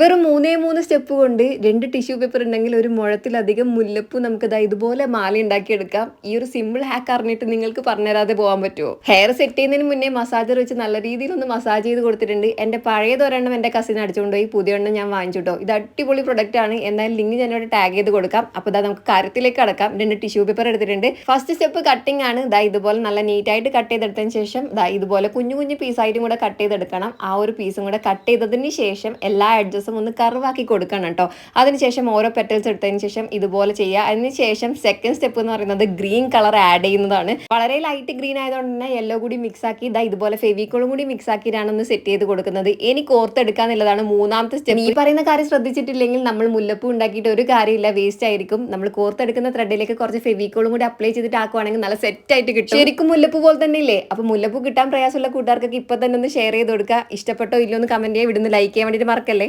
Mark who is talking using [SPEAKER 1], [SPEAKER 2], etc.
[SPEAKER 1] വെറും മൂന്നേ മൂന്ന് സ്റ്റെപ്പ് കൊണ്ട് രണ്ട് ടിഷ്യൂ പേപ്പർ ഉണ്ടെങ്കിൽ ഒരു മുഴത്തിലധികം മുല്ലപ്പൂ നമുക്ക് ദാ ഇതുപോലെ മാല ഉണ്ടാക്കിയെടുക്കാം. ഈ ഒരു സിമ്പിൾ ഹാക്ക് അറിഞ്ഞിട്ട് നിങ്ങൾക്ക് പറഞ്ഞുതരാതെ പോകാൻ പറ്റുമോ ഹെയർ സെറ്റ് ചെയ്യുന്നതിന് മുന്നേ മസാജർ വെച്ച് നല്ല രീതിയിൽ ഒന്ന് മസാജ് ചെയ്ത് കൊടുത്തിട്ടുണ്ട്. എന്റെ പഴയ ഒരെണ്ണം എന്റെ കസിൻ അടിച്ചുകൊണ്ടുപോയി പുതിയ എണ്ണം ഞാൻ വാങ്ങിച്ചിട്ടോ ഇത് അടിപൊളി പ്രൊഡക്റ്റ് ആണ്. എന്നാലും ലിങ്ക് ഞാൻ ഇവിടെ ടാഗ് ചെയ്ത് കൊടുക്കാം. അപ്പോൾ ദാ നമുക്ക് കാര്യത്തിലേക്ക് അടക്കാം രണ്ട് ടിഷ്യൂ പേപ്പർ എടുത്തിട്ടുണ്ട്. ഫസ്റ്റ് സ്റ്റെപ്പ് കട്ടിംഗ് ആണ്. ഇതാ ഇതുപോലെ നല്ല നീറ്റായിട്ട് കട്ട് ചെയ്തെടുത്തതിന് ശേഷം ഇതാ ഇതുപോലെ കുഞ്ഞു കുഞ്ഞു പീസായിട്ടും കൂടെ കട്ട് ചെയ്തെടുക്കണം. ആ ഒരു പീസും കൂടെ കട്ട് ചെയ്തതിന് ശേഷം എല്ലാ എഡ്ജസും ഒന്ന് കർവാക്കി കൊടുക്കണം കേട്ടോ. അതിനുശേഷം ഓരോ പെറ്റൽസ് എടുത്തതിന് ശേഷം ഇതുപോലെ ചെയ്യുക. അതിനുശേഷം സെക്കൻഡ് സ്റ്റെപ്പ് എന്ന് പറയുന്നത് ഗ്രീൻ കളർ ആഡ് ചെയ്യുന്നതാണ്. വളരെ ലൈറ്റ് ഗ്രീൻ ആയതുകൊണ്ട് തന്നെ യെല്ലോ കൂടി മിക്സ് ആക്കി ഇതാ ഇതുപോലെ ഫെവിക്കോളും കൂടി മിക്സ് ആക്കിയിട്ടാണ് ഒന്ന് സെറ്റ് ചെയ്ത് കൊടുക്കുന്നത്. എനിക്ക് ഓർത്തെടുക്കാന്നുള്ളതാണ് മൂന്നാമത്തെ സ്റ്റെപ്പ് ഈ പറയുന്ന കാര്യം ശ്രദ്ധിച്ചിട്ടില്ലെങ്കിൽ നമ്മൾ മുല്ലപ്പൂ ഉണ്ടാക്കിയിട്ട് ഒരു കാര്യമില്ല വേസ്റ്റ് ആയിരിക്കും. നമ്മൾ കോർത്തെടുക്കുന്ന ത്രെഡിലേക്ക് കുറച്ച് ഫെവിക്കോളും കൂടി അപ്ലൈ ചെയ്തിട്ട് ആക്കുവാണെങ്കിൽ നല്ല സെറ്റ് ആയിട്ട് കിട്ടും. ശരിക്കും മുല്ലപ്പൂ പോലെ തന്നെ ഇല്ലേ? അപ്പൊ മുല്ലപ്പൂ കിട്ടാൻ പ്രയാസമുള്ള കൂട്ടുകാർക്കൊക്കെ ഇപ്പൊ തന്നെ ഒന്ന് ഷെയർ ചെയ്ത് കൊടുക്കുക. ഇഷ്ടപ്പെട്ടോ ഇല്ലയോ എന്ന് കമന്റ് ചെയ്യാൻ ഇവിടുന്ന് ലൈക്ക് ചെയ്യാൻ വേണ്ടിയിട്ട് മറക്കല്ലേ?